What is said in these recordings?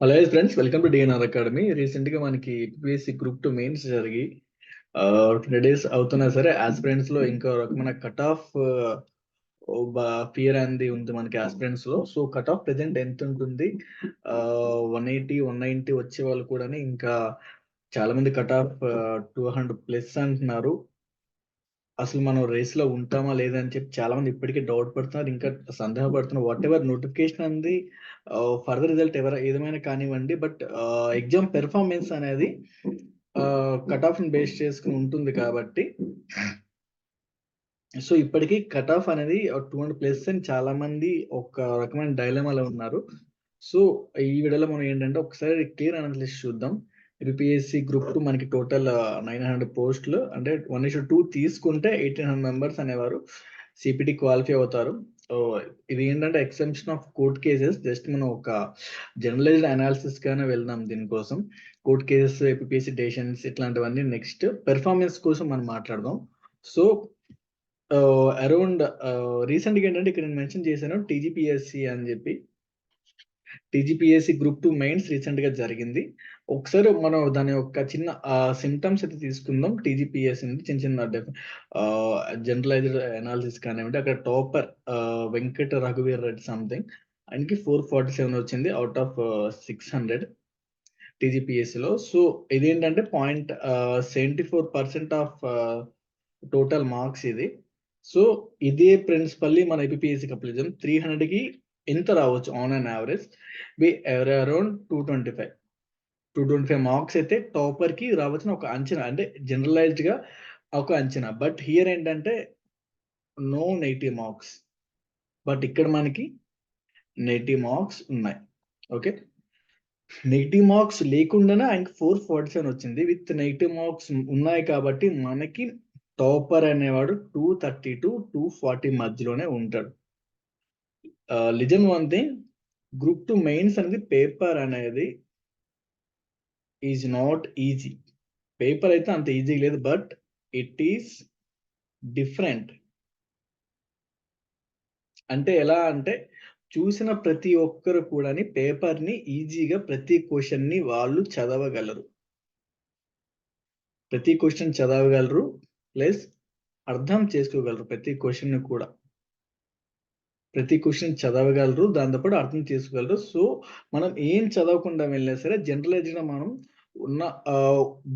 Hello friends welcome to DNR academy రీసెంట్గా మనకి UPSC group two mains జరిగి twenty days అవుతున్నా సరే ఆస్పిరెంట్స్లో ఇంకా రకమైన కట్ ఆఫ్ ఫియర్ అనేది ఉంది మనకి ఆస్పిరెంట్స్లో. సో కట్ ఆఫ్ ప్రెసెంట్ ఎంత ఉంటుంది? వన్ ఎయిటీ వన్ నైన్టీ వచ్చే వాళ్ళు కూడా ఇంకా చాలా మంది cut off two hundred plus అంటున్నారు. అసలు మనం రేస్లో ఉంటామా లేదా అని చెప్పి చాలా మంది ఇప్పటికే డౌట్ పడుతున్నారు ఇంకా సందేహపడుతున్నారు వాట్ ఎవర్ నోటిఫికేషన్ అనేది ఫర్దర్ రిజల్ట్ ఎవరు ఏదైనా కానివ్వండి బట్ ఎగ్జామ్ పెర్ఫార్మెన్స్ అనేది కట్ ఆఫ్ బేస్ చేసుకుని ఉంటుంది కాబట్టి. సో ఇప్పటికీ కట్ ఆఫ్ అనేది టూ హండ్రెడ్ ప్లస్ అని చాలా మంది ఒక రకమైన డైలమాలో ఉన్నారు. సో ఈ వీడియోలో మనం ఏంటంటే ఒకసారి క్లియర్ అనాలిసిస్ చూద్దాం. యూపీఎస్సి గ్రూప్ టూ మనకి టోటల్ నైన్ హండ్రెడ్ పోస్టులు అంటే వన్ ఇష్ టూ తీసుకుంటే ఎయిటీన్ హండ్రెడ్ మెంబర్స్ అనేవారు సిపిటి క్వాలిఫై అవుతారు. ఇది ఏంటంటే exemption of court cases just మనం ఒక జర్నలైజ్డ్ అనాలిసిస్ గానే వెళ్దాం దీనికోసం. కోర్ట్ కేసెస్ ఏపీఎస్సి డేషన్స్ ఇట్లాంటివన్నీ నెక్స్ట్ పెర్ఫార్మెన్స్ కోసం మనం మాట్లాడదాం. సో అరౌండ్ రీసెంట్గా ఏంటంటే ఇక్కడ నేను మెన్షన్ చేశాను టీజీపీఎస్సి అని చెప్పి. టీజీపీఎస్సి గ్రూప్ టూ మెయిన్స్ రీసెంట్గా జరిగింది. ఒకసారి మనం దాని యొక్క చిన్న సిమ్టమ్స్ అయితే తీసుకుందాం. టీజీపీఎస్ అనేది చిన్న చిన్న జనరలైజ్డ్ అనాలిసిస్ కానివ్వండి అక్కడ టాపర్ వెంకట రఘువీర్ రెడ్డి సంథింగ్ ఆయనకి ఫోర్ ఫార్టీ సెవెన్ వచ్చింది అవుట్ ఆఫ్ సిక్స్ హండ్రెడ్ టీజీపీఎస్సీలో సో ఇదేంటంటే point seventy four percent of total marks ఇది. సో ఇదే ప్రిన్సిపల్లీ మన ఏపీఎస్సి కప్లిజం త్రీ హండ్రెడ్కి ఎంత రావచ్చు on an average be around two twenty five two twenty five marks అయితే టాపర్కి రావచ్చిన ఒక అంచనా అంటే జనరలైజ్డ్గా ఒక అంచనా. బట్ హియర్ ఏంటంటే నో నెగిటివ్ మార్క్స్ బట్ ఇక్కడ మనకి నెగిటివ్ మార్క్స్ ఉన్నాయి. ఓకే నెగిటివ్ మార్క్స్ లేకుండానే ఆయనకి ఫోర్ ఫార్టీ సెవెన్ వచ్చింది. విత్ నెగిటివ్ మార్క్స్ ఉన్నాయి కాబట్టి మనకి టాపర్ అనేవాడు two thirty to two forty మధ్యలోనే ఉంటాడు. Listen one thing group two mains అనేది పేపర్ అనేది ఈజ్ నాట్ ఈజీ పేపర్ అయితే అంత ఈజీ లేదు బట్ ఇట్ ఈస్ డిఫరెంట్ అంటే ఎలా అంటే చూసిన ప్రతి ఒక్కరు కూడా పేపర్ని ఈజీగా ప్రతి క్వశ్చన్ని వాళ్ళు చదవగలరు. ప్రతి క్వశ్చన్ చదవగలరు ప్లస్ అర్థం చేసుకోగలరు ప్రతి క్వశ్చన్ కూడా. ప్రతి క్వశ్చన్ చదవగలరు దాంతోపాటు అర్థం చేసుకోగలరు. సో మనం ఏం చదవకుండా వెళ్ళినా సరే జనరలైజ్గా మనం ఉన్న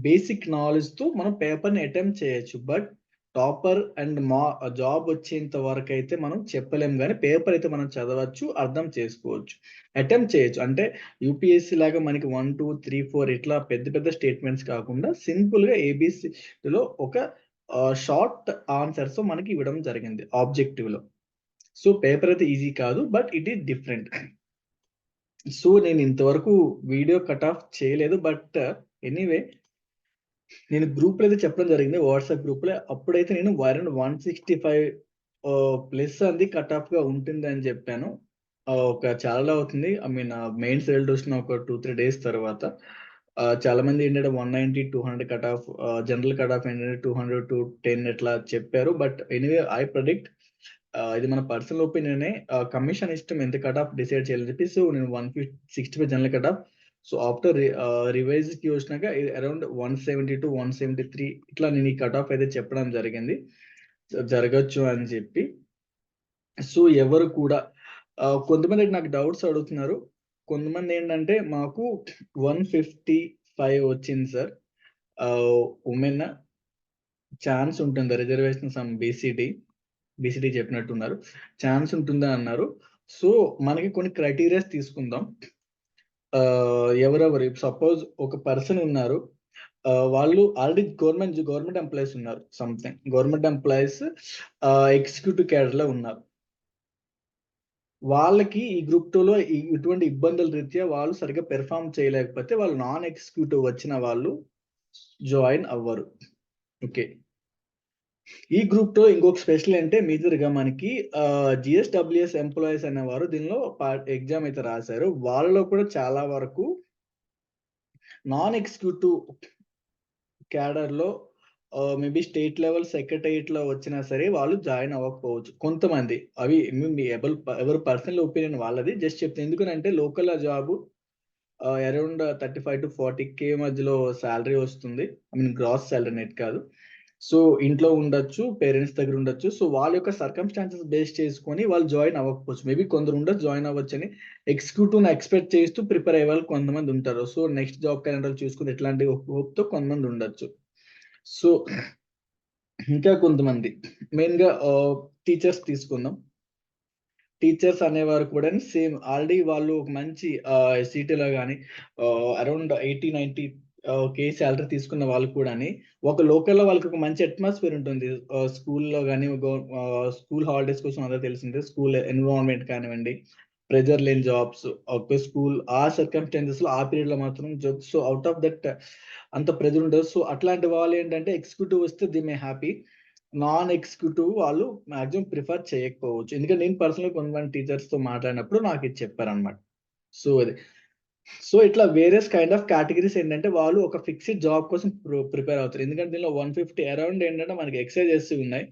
బేసిక్ నాలెడ్జ్తో మనం పేపర్ని అటెంప్ట్ చేయొచ్చు. బట్ టాపర్ అండ్ మా జాబ్ వచ్చేంత వరకు అయితే మనం చెప్పలేం కానీ పేపర్ అయితే మనం చదవచ్చు అర్థం చేసుకోవచ్చు. అటెంప్ట్ చేయొచ్చు. అంటే యూపీఎస్సీ లాగా మనకి వన్ టూ త్రీ ఫోర్ ఇట్లా పెద్ద పెద్ద స్టేట్మెంట్స్ కాకుండా సింపుల్గా ఏబిసిలో ఒక షార్ట్ ఆన్సర్స్ మనకి ఇవ్వడం జరిగింది ఆబ్జెక్టివ్లో. సో పేపర్ అయితే ఈజీ కాదు but it is different so నేను ఇంతవరకు వీడియో కట్ ఆఫ్ చేయలేదు బట్ ఎనీవే నేను గ్రూప్లో అయితే చెప్పడం జరిగింది వాట్సాప్ గ్రూప్లో. అప్పుడైతే నేను one one sixty five plus అది కట్ ఆఫ్గా ఉంటుంది అని చెప్పాను. ఒక చాలా అవుతుంది. ఐ మీన్ మెయిన్స్ రిజల్ట్ వచ్చిన ఒక టూ త్రీ డేస్ తర్వాత చాలా మంది ఏంటంటే one ninety two hundred cut off general cut off ఏంటంటే టూ హండ్రెడ్ టు టెన్ ఇట్లా చెప్పారు. బట్ ఎనీవే ఐ ప్రొడిక్ట్ ఇది మన పర్సనల్ ఒపీనియనే కమిషన్ ఇష్టం ఎంత కట్ ఆఫ్ డిసైడ్ చేయాలని చెప్పి సో నేను one fifty sixty five general cut off so after రివైజ్కి వచ్చినాక around one seventy to one seventy three ఇట్లా నేను ఈ కట్ ఆఫ్ అయితే చెప్పడం జరిగింది. జరగచ్చు అని చెప్పి. సో ఎవరు కూడా కొంతమంది నాకు డౌట్స్ అడుగుతున్నారు. కొంతమంది ఏంటంటే మాకు వన్ ఫిఫ్టీ ఫైవ్ వచ్చింది సార్. ఉమెన్ ఛాన్స్ ఉంటుంది. రిజర్వేషన్ సమ్ బీసీడీ బేసిక్లీ చెప్పినట్టున్నారు. ఛాన్స్ ఉంటుందా అన్నారు. సో మనకి కొన్ని క్రైటీరియాస్ తీసుకుందాం. ఎవరెవరు? సపోజ్ ఒక పర్సన్ ఉన్నారు. వాళ్ళు ఆల్రెడీ గవర్నమెంట్ గవర్నమెంట్ ఎంప్లాయీస్ ఉన్నారు. సంథింగ్ గవర్నమెంట్ ఎంప్లాయీస్ ఎగ్జిక్యూటివ్ క్యాడర్లో ఉన్నారు. వాళ్ళకి ఈ గ్రూప్ టూలో ఇటువంటి ఇబ్బందుల రీత్యా వాళ్ళు సరిగ్గా పెర్ఫామ్ చేయలేకపోతే వాళ్ళు నాన్ ఎగ్జిక్యూటివ్ వచ్చిన వాళ్ళు జాయిన్ అవ్వరు. ఓకే ఈ గ్రూప్తో ఇంకొక స్పెషల్ అంటే మేజర్గా మనకి జిఎస్డబ్ల్యూఎస్ ఎంప్లాయీస్ అనేవారు దీనిలో ఎగ్జామ్ అయితే రాశారు. వాళ్ళలో కూడా చాలా వరకు నాన్ ఎగ్జిక్యూటివ్ క్యాడర్లో మేబీ స్టేట్ లెవెల్ సెక్రటరియట్లో వచ్చినా సరే వాళ్ళు జాయిన్ అవ్వకపోవచ్చు. కొంతమంది. అవి మీ ఎవరు ఎవరు పర్సనల్ ఒపీనియన్ వాళ్ళది. జస్ట్ చెప్తే ఎందుకనంటే local job around thirty five to forty K మధ్యలో శాలరీ వస్తుంది. I mean gross salary net కాదు. సో ఇంట్లో ఉండొచ్చు పేరెంట్స్ దగ్గర ఉండొచ్చు. సో వాళ్ళ యొక్క సర్కమ్స్టాన్సెస్ బేస్ చేసుకొని వాళ్ళు జాయిన్ అవ్వకపోవచ్చు. మేబీ కొందరు ఉండొచ్చు జాయిన్ అవ్వచ్చు అని ఎగ్జిక్యూటివ్ ఎక్స్పెక్ట్ చేస్తూ ప్రిపేర్ అయ్యే వాళ్ళు కొంతమంది ఉంటారు. సో నెక్స్ట్ జాబ్ క్యాలెండర్ చూసుకుని ఇట్లాంటి హోప్తో కొంతమంది ఉండొచ్చు. సో ఇంకా కొంతమంది. మెయిన్గా టీచర్స్ తీసుకుందాం. టీచర్స్ అనేవారు కూడా సేమ్ ఆల్రెడీ వాళ్ళు ఒక మంచి సిటీలో కానీ around eighty ninety okay salary తీసుకున్న వాళ్ళు కూడా ఒక లోకల్లో వాళ్ళకి ఒక మంచి అట్మాస్ఫియర్ ఉంటుంది. స్కూల్లో కానీ స్కూల్ హాలిడేస్ కోసం అదే తెలిసిందే స్కూల్ ఎన్విరాన్మెంట్ కానివ్వండి ప్రెజర్ లేని జాబ్స్ ఒక స్కూల్ ఆ సర్కమ్స్టాన్సెస్లో ఆ పీరియడ్లో మాత్రం jobs so out of that అంత ప్రెజర్ ఉండదు. సో అట్లాంటి వాళ్ళు ఏంటంటే ఎగ్జిక్యూటివ్ వస్తే they may happy non executive వాళ్ళు మాక్సిమం ప్రిఫర్ చేయకపోవచ్చు. ఎందుకంటే నేను పర్సనల్ కొంతమంది టీచర్స్తో మాట్లాడినప్పుడు నాకు ఇది చెప్పారనమాట సో అది. సో ఇట్లా వేరియస్ కైండ్ ఆఫ్ కేటగిరీస్ ఏంటంటే వాళ్ళు ఒక ఫిక్స్డ్ జాబ్ కోసం ప్రిపేర్ అవుతారు. ఎందుకంటే దీనిలో వన్ ఫిఫ్టీ అరౌండ్ ఏంటంటే మనకి ఎక్సైజెస్ ఉన్నాయి.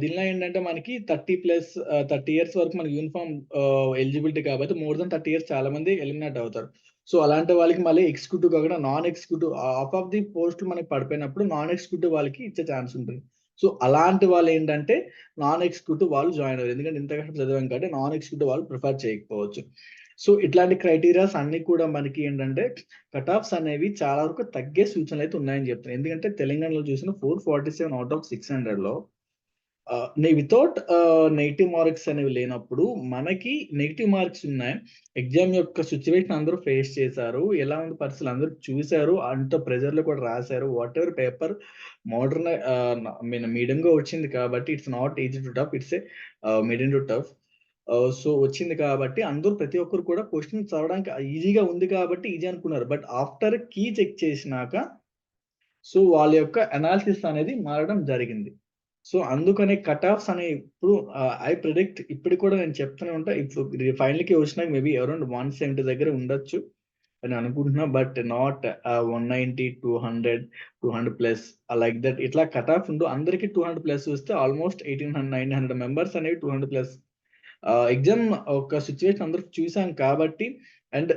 దీనిలో ఏంటంటే మనకి థర్టీ ప్లస్ థర్టీ ఇయర్స్ వరకు మనకి యూనిఫామ్ ఎలిజిబిలిటీ కాబట్టి మోర్ దెన్ థర్టీ ఇయర్స్ చాలా మంది ఎలిమినేట్ అవుతారు. సో అలాంటి వాళ్ళకి మళ్ళీ ఎగ్జిక్యూటివ్ కాకుండా non executive of of the post మనకి పడిపోయినప్పుడు నాన్ ఎగ్జిక్యూటివ్ వాళ్ళకి ఇచ్చే ఛాన్స్ ఉంటుంది. సో అలాంటి వాళ్ళు ఏంటంటే నాన్ ఎగ్జిక్యూటివ్ వాళ్ళు జాయిన్ అయ్యారు ఎందుకంటే ఇంత కష్టం చదివాం కాబట్టి నాన్ ఎగ్జిక్యూటివ్ వాళ్ళు ప్రిఫర్ చేయకపోవచ్చు. సో ఇట్లాంటి క్రైటీరియాస్ అన్ని కూడా మనకి ఏంటంటే కట్ ఆఫ్స్ అనేవి చాలా వరకు తగ్గే సూచనలు అయితే ఉన్నాయని చెప్తున్నాయి ఎందుకంటే తెలంగాణలో చూసిన four forty seven out of six హండ్రెడ్లో వితౌట్ నెగిటివ్ మార్క్స్ అనేవి లేనప్పుడు మనకి నెగిటివ్ మార్క్స్ ఉన్నాయి. ఎగ్జామ్ యొక్క సిచ్యువేషన్ అందరూ ఫేస్ చేశారు. ఎలా ఉంది పరిస్థితులు అందరూ చూశారు. అంత ప్రెజర్లో కూడా రాశారు. Whatever paper modern mean వచ్చింది కాబట్టి it's not easy to tough it's a medium to tough so వచ్చింది కాబట్టి అందరూ ప్రతి ఒక్కరు కూడా క్వశ్చన్ చదవడానికి ఈజీగా ఉంది కాబట్టి ఈజీ అనుకున్నారు. బట్ ఆఫ్టర్ కీ చెక్ చేసినాక సో వాళ్ళ యొక్క అనాలిసిస్ అనేది మారడం జరిగింది. సో అందుకనే కట్ ఆఫ్స్ అనే ఇప్పుడు ఐ ప్రిడిక్ట్ ఇప్పుడు కూడా నేను చెప్తూనే ఉంటా. ఇప్పుడు ఫైనల్కి వచ్చినాక మేబీ అరౌండ్ వన్ సెవెంటీ దగ్గర ఉండొచ్చు అని అనుకుంటున్నా. But not one ninety two hundred two hundred plus like that ఇట్లా కట్ ఆఫ్ ఉండు అందరికీ టూ హండ్రెడ్ ప్లస్ వస్తే almost eighteen hundred nine hundred members అనేవి టూ హండ్రెడ్ ప్లస్ ఎగ్జామ్ ఒక సిచ్యువేషన్ అందరూ చూసాం కాబట్టి అండ్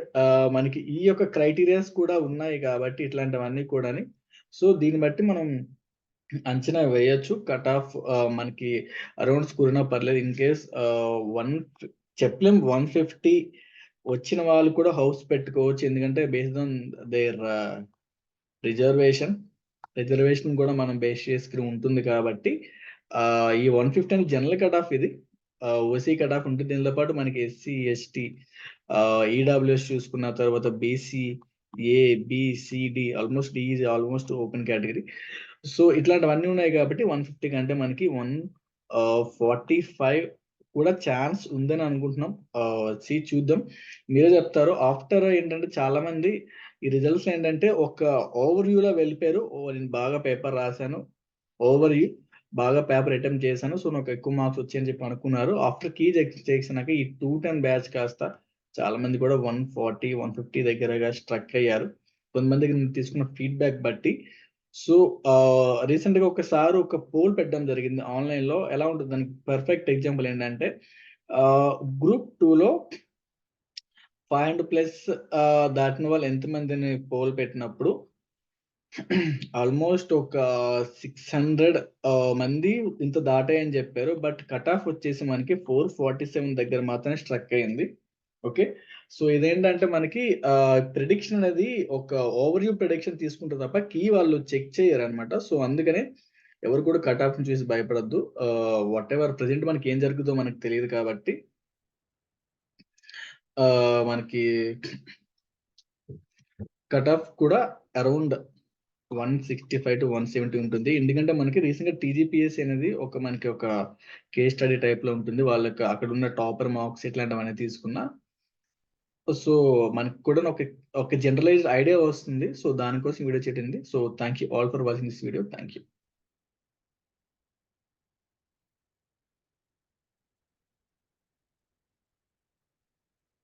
మనకి ఈ యొక్క క్రైటీరియాస్ కూడా ఉన్నాయి కాబట్టి ఇట్లాంటివన్నీ కూడా సో దీన్ని బట్టి మనం అంచనా వేయొచ్చు. కట్ ఆఫ్ మనకి అరౌండ్ స్కూల్ అయినా పర్లేదు ఇన్ కేస్ వన్ చెప్పలేం వన్ ఫిఫ్టీ వచ్చిన వాళ్ళు కూడా హౌస్ పెట్టుకోవచ్చు. ఎందుకంటే based on their reservation reservation కూడా మనం బేస్ చేసుకుని ఉంటుంది కాబట్టి ఈ వన్ ఫిఫ్టీ అని జనరల్ కట్ ఆఫ్ ఇది. ఓసీ కట్ ఆఫ్ ఉంటుంది. దీనితో పాటు మనకి ఎస్సీ ఎస్టీ ఈడబ్ల్యూఎస్ చూసుకున్న తర్వాత BC A BCD almost D almost open category so ఇట్లాంటివన్నీ ఉన్నాయి కాబట్టి వన్ ఫిఫ్టీ కంటే మనకి వన్ ఫార్టీ ఫైవ్ కూడా ఛాన్స్ ఉందని అనుకుంటున్నాం. సి చూద్దాం. మీరే చెప్తారు ఆఫ్టర్ ఏంటంటే చాలా మంది ఈ రిజల్ట్స్ ఏంటంటే ఒక ఓవర్ వ్యూలో వెళ్ళిపోయారు. నేను బాగా పేపర్ రాశాను. ఓవర్ వ్యూ బాగా పేపర్ అటెంప్ట్ చేశాను. సో నాకు ఎక్కువ మార్క్స్ వచ్చాయని చెప్పి అనుకున్నారు. ఆఫ్టర్ కీ చేసినాక ఈ టూ టెన్ బ్యాచ్ కాస్త చాలా మంది కూడా వన్ ఫార్టీ వన్ ఫిఫ్టీ దగ్గరగా స్ట్రక్ అయ్యారు. కొంతమందికి నేను తీసుకున్న ఫీడ్బ్యాక్ బట్టి. సో రీసెంట్గా ఒకసారి ఒక పోల్ పెట్టడం జరిగింది ఆన్లైన్లో ఎలా ఉంటుంది? దానికి పర్ఫెక్ట్ ఎగ్జాంపుల్ ఏంటంటే గ్రూప్ టూలో ఫైవ్ హండ్రెడ్ ప్లస్ దాటిన వాళ్ళు ఎంతమందిని పోల్ పెట్టినప్పుడు ఆల్మోస్ట్ ఒక సిక్స్ హండ్రెడ్ మంది ఇంత దాటాయని చెప్పారు. బట్ కట్ ఆఫ్ వచ్చేసి మనకి ఫోర్ ఫార్టీ సెవెన్ దగ్గర మాత్రమే స్ట్రక్ అయింది. ఓకే సో ఇదేంటంటే మనకి ప్రిడిక్షన్ అనేది ఒక ఓవర్‌వ్యూ ప్రిడిక్షన్ తీసుకుంటారు తప్ప కీ వాళ్ళు చెక్ చేయరు అనమాట సో అందుకనే ఎవరు కూడా కట్ ఆఫ్ చూసి భయపడద్దు. వాట్ ఎవర్ ప్రజెంట్ మనకి ఏం జరుగుతుందో మనకు తెలియదు కాబట్టి మనకి కట్ ఆఫ్ కూడా around one sixty five to one seventy ఉంటుంది. ఎందుకంటే మనకి రీసెంట్గా అనేది ఒక మనకి ఒక కేస్ స్టడీ టైప్లో ఉంటుంది. వాళ్ళకి అక్కడ ఉన్న టాపర్ మార్క్స్ ఇట్లాంటివన్నీ తీసుకున్నా. సో మనకి కూడా ఒక ఒక జనరలైజ్డ్ ఐడియా వస్తుంది. సో దానికోసం వీడియో చేయండి so thank you all for watching this video thank you